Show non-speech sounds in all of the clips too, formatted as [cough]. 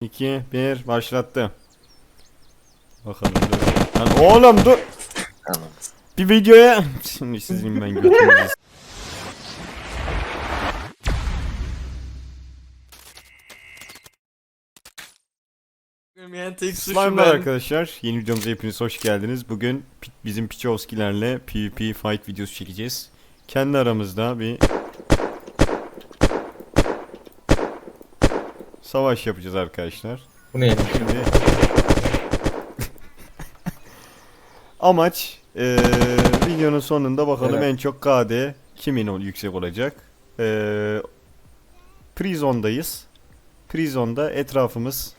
2, 1 başlattı. Bakalım dur. Lan oğlum dur. Tamam. Bir videoya şimdi sizin ben götüreceğiz. [laughs] Bilmeyen tek suçu Slime'lar ben. arkadaşlar. Yeni videomuza hepiniz hoş geldiniz. Bugün bizim Pichowski'lerle PvP fight videosu çekeceğiz. Kendi aramızda bir savaş yapacağız arkadaşlar. Bu neymiş? Şimdi [laughs] amaç eee, videonun sonunda bakalım Evet. en çok KD kimin ol yüksek olacak. Eee Prison'dayız. Prison'da etrafımız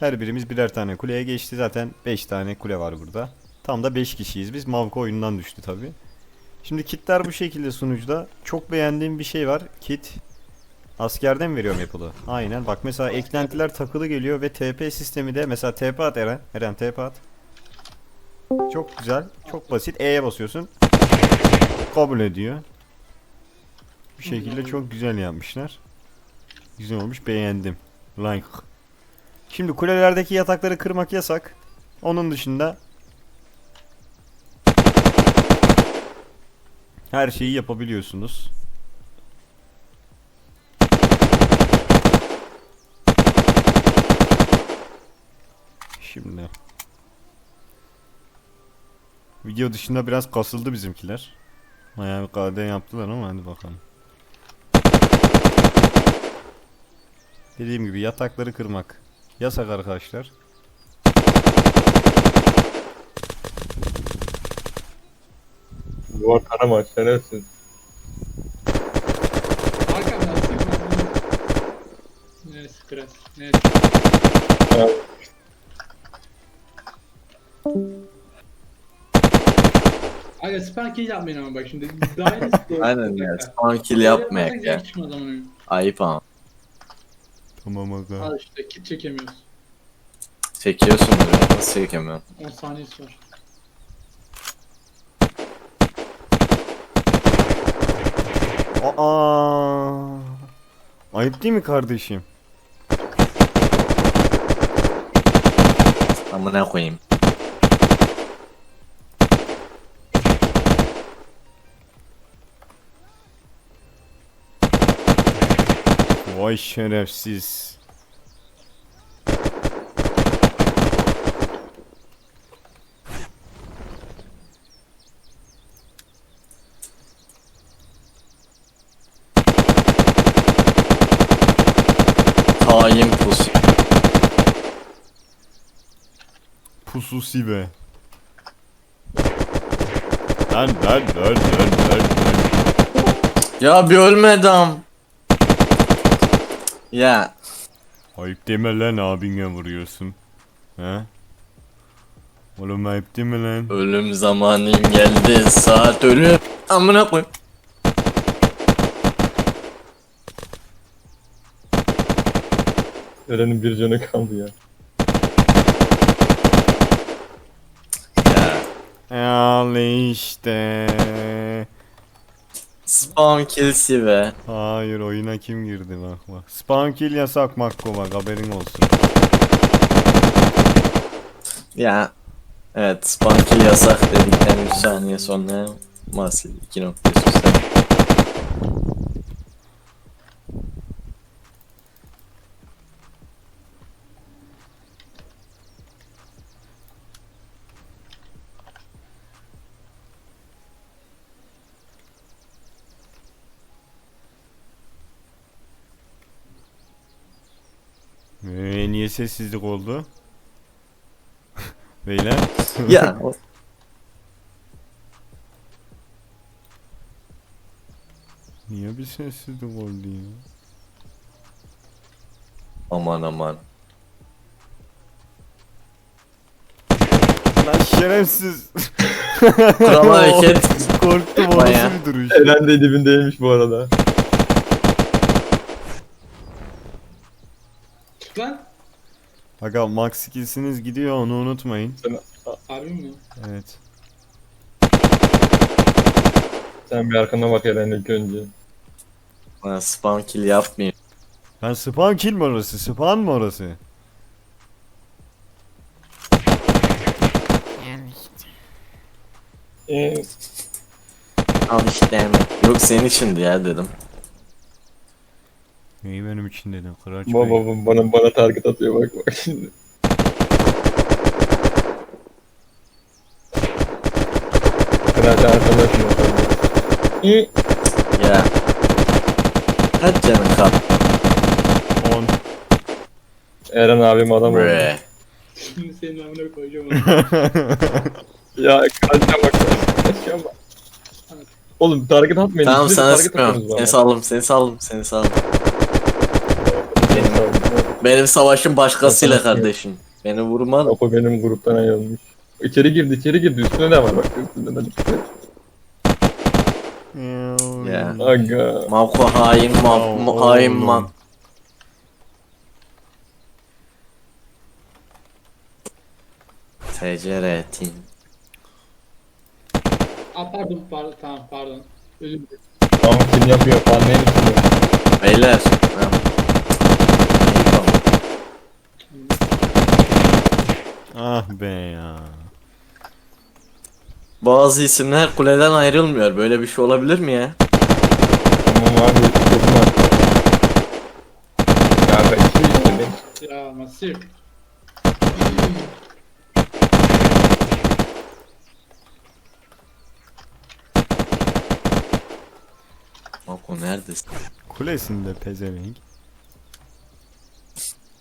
her birimiz birer tane kuleye geçti. Zaten 5 tane kule var burada. Tam da 5 kişiyiz biz. Mavko oyundan düştü tabi. Şimdi kitler bu şekilde sunucuda. Çok beğendiğim bir şey var. Kit Askerden veriyorum Apple'ı. Aynen. Bak mesela eklentiler takılı geliyor ve TP sistemi de mesela TP at Eren. Eren TP at. Çok güzel. Çok basit. E'ye basıyorsun. Kabul ediyor. Bu şekilde çok güzel yapmışlar. Güzel olmuş. Beğendim. Like. Şimdi kulelerdeki yatakları kırmak yasak. Onun dışında her şeyi yapabiliyorsunuz. Şimdi. Video dışında biraz kasıldı bizimkiler. Bayağı bir KD yaptılar ama hadi bakalım. Dediğim gibi yatakları kırmak yasak arkadaşlar. Duvar karama şerefsiz. Arkamdan sıkma. Biraz. Neyse. Ha, Aga spam kill yapmayın ama bak şimdi. [laughs] Aynen ya. Spam kill yapmayak ya. Ayıp ama. Tamam aga. Al işte kit çekemiyoruz. Çekiyorsun böyle. Nasıl çekemiyorum? 10 saniyesi var. Aa! Ayıp değil mi kardeşim? Amına koyayım. Vay şerefsiz. Hain pusu. Pusu sive. Lan lan lan lan lan lan. Ya bir ölme adam. Ya. Ayıp deme lan abine vuruyorsun. He? Oğlum ayıp mi lan? Ölüm zamanım geldi. Saat ölüm. Amına koyayım. Eren'in bir canı kaldı ya. Ya. Al işte. Spam kill be. Hayır oyuna kim girdi bak bak. Spam kill yasak Makko bak haberin olsun. Ya. Evet spam kill yasak dedikten 3 saniye sonra Masil 2 niye sessizlik oldu? [laughs] Beyler. [laughs] Ya. [laughs] o- niye bir sessizlik oldu ya? Aman aman. Lan şerefsiz. Kral hareket. Korktum o nasıl bir duruş. Eren de dibindeymiş bu arada. Lan. Aga max skillsiniz gidiyor onu unutmayın. Sen, harbi mi? Evet. Sen bir arkana bak Eren ilk önce. Bana spam kill yapmayın. Ben spawn kill mi orası? Spawn mı orası? Al işte. Ee, Yok senin içindi ya dedim. İyi benim için dedim. Kıraç baba Bey. baba bana bana target atıyor bak bak şimdi. Kıraç arkadaşım. İyi. Ya. Kaç canın kal? 10. Eren abim adam oldu. Bre. Şimdi senin amına koyacağım. [laughs] Ya Kıraç'a bak. Kıraç'a bak. Oğlum target atmayın. Tamam sana sıkmıyorum. Seni saldım, seni saldım, seni saldım. Benim. Savaşım başkasıyla kardeşim. Beni vurma. Apo benim gruptan ayrılmış. İçeri girdi, içeri girdi. Üstüne de var bak. Üstünde de dikkat et. Ya. Aga. Mavko hain, mav, ma- hain man. Teceretin. Aa pardon pardon tamam pardon. Özür dilerim. Tamam kim yapıyor neyini düşünüyor? Beyler. Ha. Ah be ya. Bazı isimler kuleden ayrılmıyor. Böyle bir şey olabilir mi ya? Tamam abi. Dokunma. Ya ben şey. Ya masif. Mavko neredesin? Kulesinde pezevenk.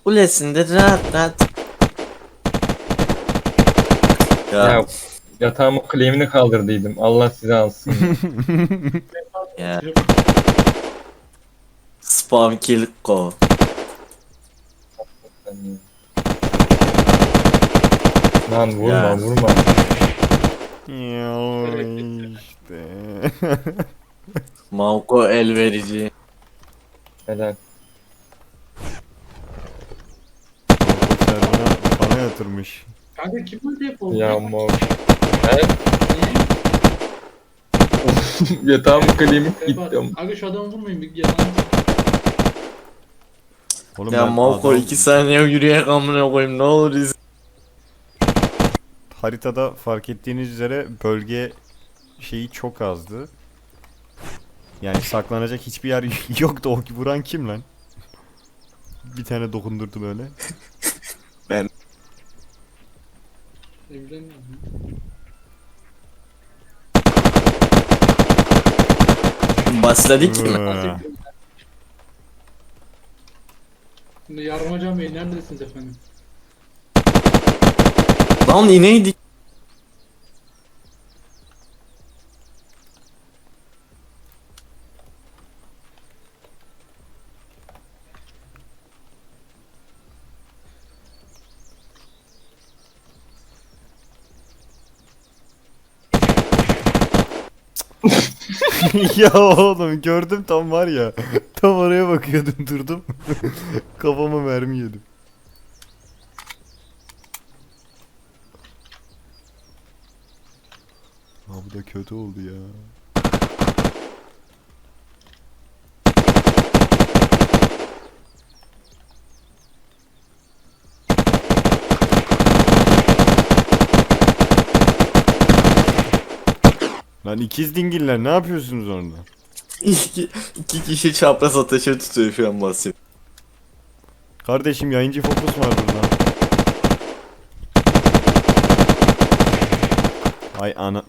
Kulesinde rahat rahat. Ya, Ya yatağımın claim'ini kaldırdıydım. Allah size alsın. [laughs] ya. Spam kill go. Lan vurma Ya. vurma. Ya işte. Mavko el verici. Helal. Bana yatırmış. Kanka kim öyle yapıyor? Ya mor. He? [laughs] Yatağımın claim'i gittim. Aga şu adamı vurmayın bir yalan. Oğlum Ya ben Mavko adam- 2 saniye yürüyerek amına koyayım ne olur iz. haritada fark ettiğiniz üzere bölge şeyi çok azdı. Yani saklanacak hiçbir yer [laughs] yoktu. O vuran kim lan? Bir tane dokundurdu böyle. Evlenmiyor. Basledik mi? Ee, Şimdi Yarmacan Bey neredesiniz efendim? Lan ineydik. [laughs] ya oğlum gördüm tam var ya. Tam oraya bakıyordum durdum. [laughs] Kafama mermi yedim. Ha bu da kötü oldu ya. Lan ikiz dingiller ne yapıyorsunuz orada? İki, iki kişi çapraz ateşe tutuyor şu an masif. Kardeşim yayıncı fokus var burada. Ay ana.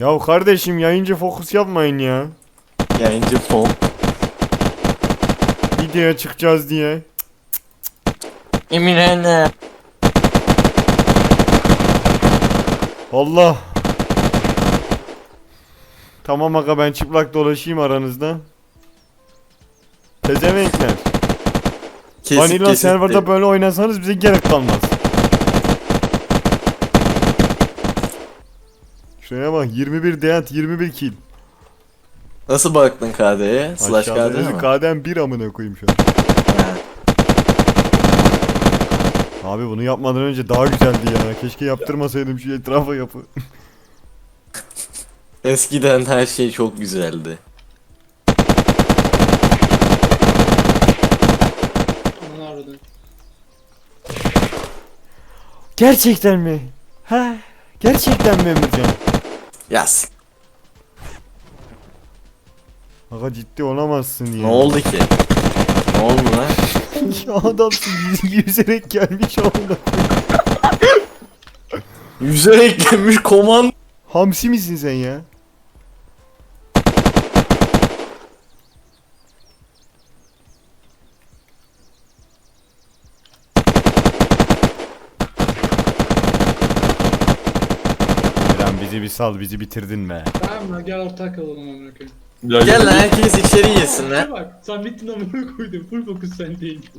Ya kardeşim yayıncı fokus yapmayın ya. Yayıncı fon. Videoya çıkacağız diye. Emine ne? Allah. Tamam aga ben çıplak dolaşayım aranızda. Pezevenkler. Kesik Vanilla kesik serverda de- böyle oynasanız bize gerek kalmaz. Şuraya bak 21 deat 21 kill. Nasıl baktın KD'ye? Slash KD mi? KD'm 1 amına koyayım şu an. Abi bunu yapmadan önce daha güzeldi ya. Keşke yaptırmasaydım şu etrafa yapı. Eskiden her şey çok güzeldi. Aman. Gerçekten mi? Ha? Gerçekten mi Emircan? Yaz. Aga ciddi olamazsın ya. Ne oldu ki? Ne oldu lan? [laughs] ya adam yüz- yüzerek gelmiş oldu. [laughs] Yüzerek gelmiş koman. Hamsi misin sen ya? Eren bizi bir sal bizi bitirdin be. Tamam lan gel ortak kalalım amına koyayım. Ya, Gel lan herkes içeri yesin lan. Bak sen bittin amına koydum. Full fokus sen değil.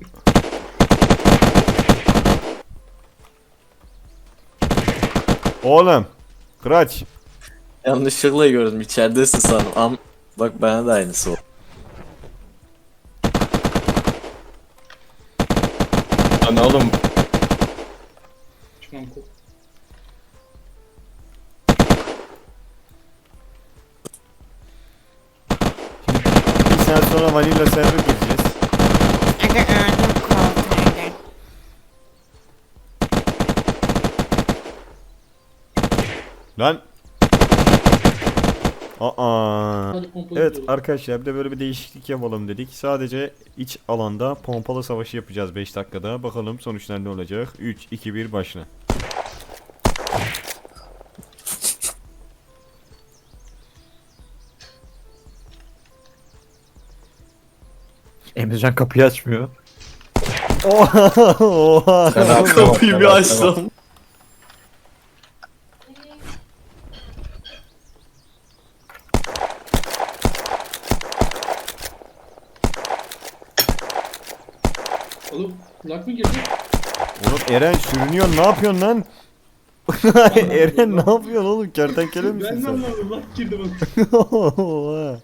Oğlum. Kıraç. Yanlışlıkla gördüm içeridesin sanırım. Am bak bana da aynısı oldu. Lan oğlum Lan. Aa. Evet arkadaşlar bir de böyle bir değişiklik yapalım dedik. Sadece iç alanda pompalı savaşı yapacağız 5 dakikada. Bakalım sonuçlar ne olacak. 3, 2, 1 başla. Emrecan kapıyı açmıyor. Oha! Oha! Kapıyı bir açtım. Oğlum kulak mı girdi? Oğlum Eren sürünüyor ne yapıyorsun lan? [laughs] Eren ne yapıyorsun oğlum? Kertenkele misin Ben de sen? anlamadım. Lak girdi bak. [laughs] Oha!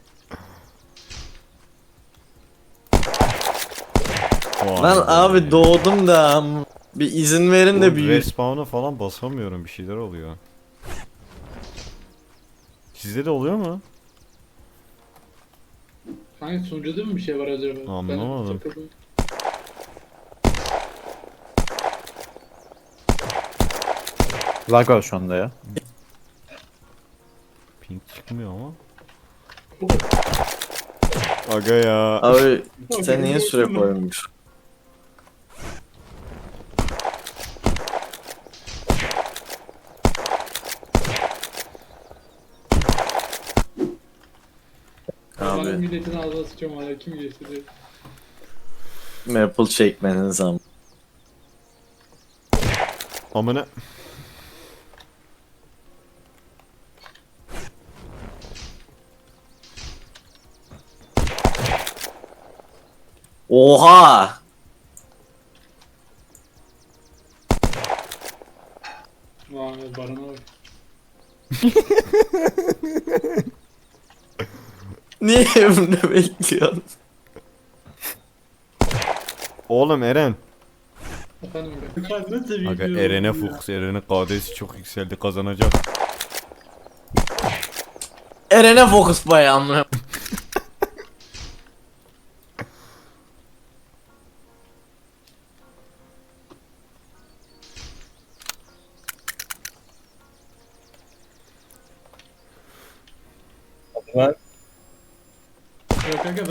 Lan abi doğdum da am- bir izin verin de bir Respawn'a falan basamıyorum bir şeyler oluyor. Sizde de oluyor mu? Hangi sunucuda mı bir şey var acaba? Ben Anlamadım. takıldım. Lag var şu anda ya. Pink çıkmıyor ama. Aga ya. Abi sen niye süre koymuş? Abi milletin ağzına sıçıyorum hala kim geçti maple çekmenin zamanı. Amına. Oha! Vay barana bak. [laughs] Niye evimde bekliyorsun? Oğlum Eren. Efendim. Ben Aga Eren'e ya? fokus. Eren'in KD'si çok yükseldi kazanacak. Eren'e fokus bayağı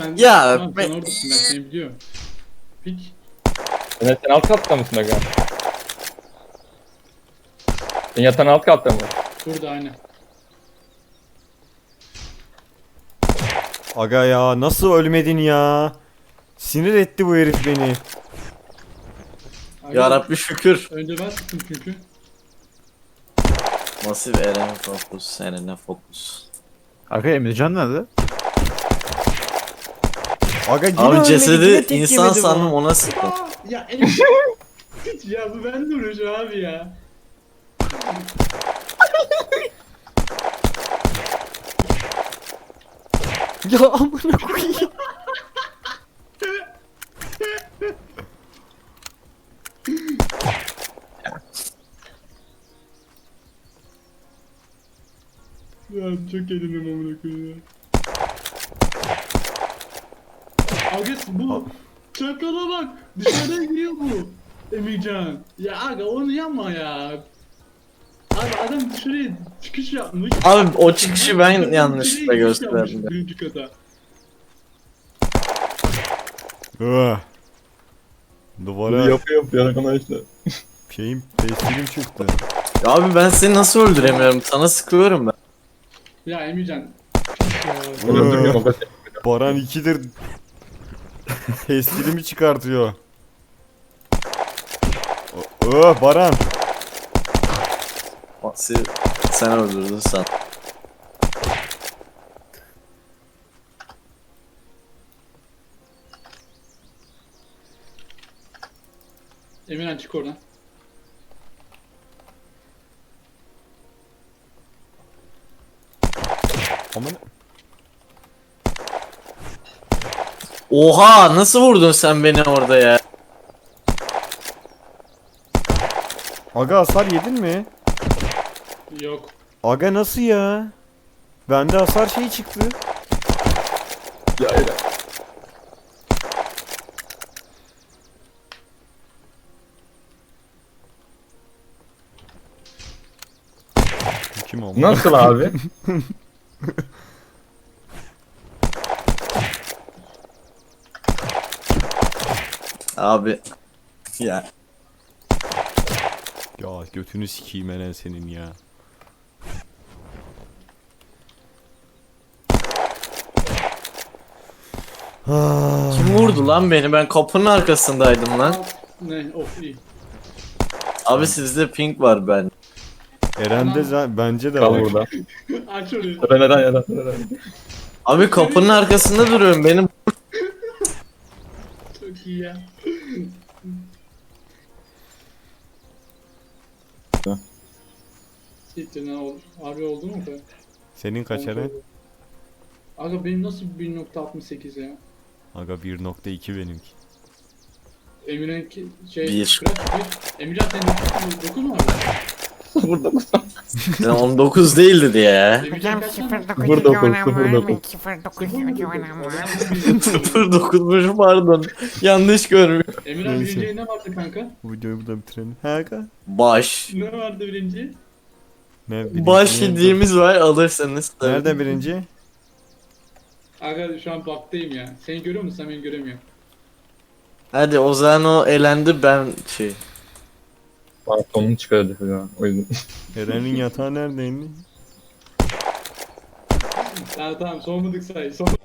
ben... Ya, Tamam, ben- sen oradasın ben seni biliyorum. Pik. sen, sen alt katta mısın aga? Sen yatan alt katta mı? Burada aynı. Aga ya nasıl ölmedin ya? Sinir etti bu herif beni. Ya Rabbi şükür. Önce ben sıktım çünkü. Masif Eren fokus, Eren'e fokus. Aga Emrecan nerede? Aga yine Abi ölmedi, yine cesedi tek insan yemedi bu. sandım ona sıktım. [laughs] Ya en... ya bu ben duruşu abi ya. [laughs] Ya amına koyayım. Ya çok eğleniyorum amına koyayım ya. Aga bu çakala bak dışarıdan giriyor bu. Emircan. Ya aga onu yapma ya. Abi adam dışarıya çıkış yapmış. Abi o çıkışı ben Dışarıya yanlışlıkla giriş yapmış gösterdim. Birinci kata. Öh. Bunu Duvara yapıyor yapıyor arkadaşlar. [laughs] şeyim testilim çıktı. Abi ben seni nasıl öldüremiyorum? Sana sıkıyorum ben. Ya Emircan. Bunu öldürmüyorum o kadar. Baran 2'dir. Pestilimi çıkartıyor. O- Öh Baran. Sen, sen öldürdün sen. Emirhan çık oradan. Aman Oha nasıl vurdun sen beni orada ya? Aga hasar yedin mi? Yok. Aga nasıl ya? Bende hasar şey çıktı. Ya Eren. Kim o? Nasıl abi? [laughs] Abi. Ya. Ya götünü sikeyim Eren senin ya. Kim vurdu lan beni? Ben kapının arkasındaydım lan. Ne? Of iyi. Abi sizde pink var ben. Eren'de za- bence de Kal var. burada. [laughs] Aç orayı. Eren Eren Eren. Abi kapının arkasında duruyorum benim. İyi ya. Siktir ne oldu? Abi oldu mu be? Senin kaç Eren? Aga benim nasıl 1.68 ya? Aga 1.2 benimki. Emirhan ki şey... Bir. Kıraç bir. Emirhan senin 9 mu abi? Burada Sen 19 değildi diye ya. Hocam kaç tane? 09 Sıfır dokuz, [laughs] oynamam sıfır var dokuz. mı? 09 oynamam var. 09'muş pardon. Yanlış görmüyorum. Emirhan Neyse. birinci ne vardı kanka? Bu videoyu burada bitirelim. He aga? Baş. Ne vardı birinci? Ne birinci Baş ne? hediyemiz var alırsanız. tabii. Nerede birinci? Aga şu an baktayım ya. Seni görüyor musun? Sen beni göremiyorum. Hadi o zaman o elendi ben şey. Pantolonunu çıkardı falan. O yüzden. Eren'in yatağı neredeydi? Ya tamam soğumadık say. Soğumadık.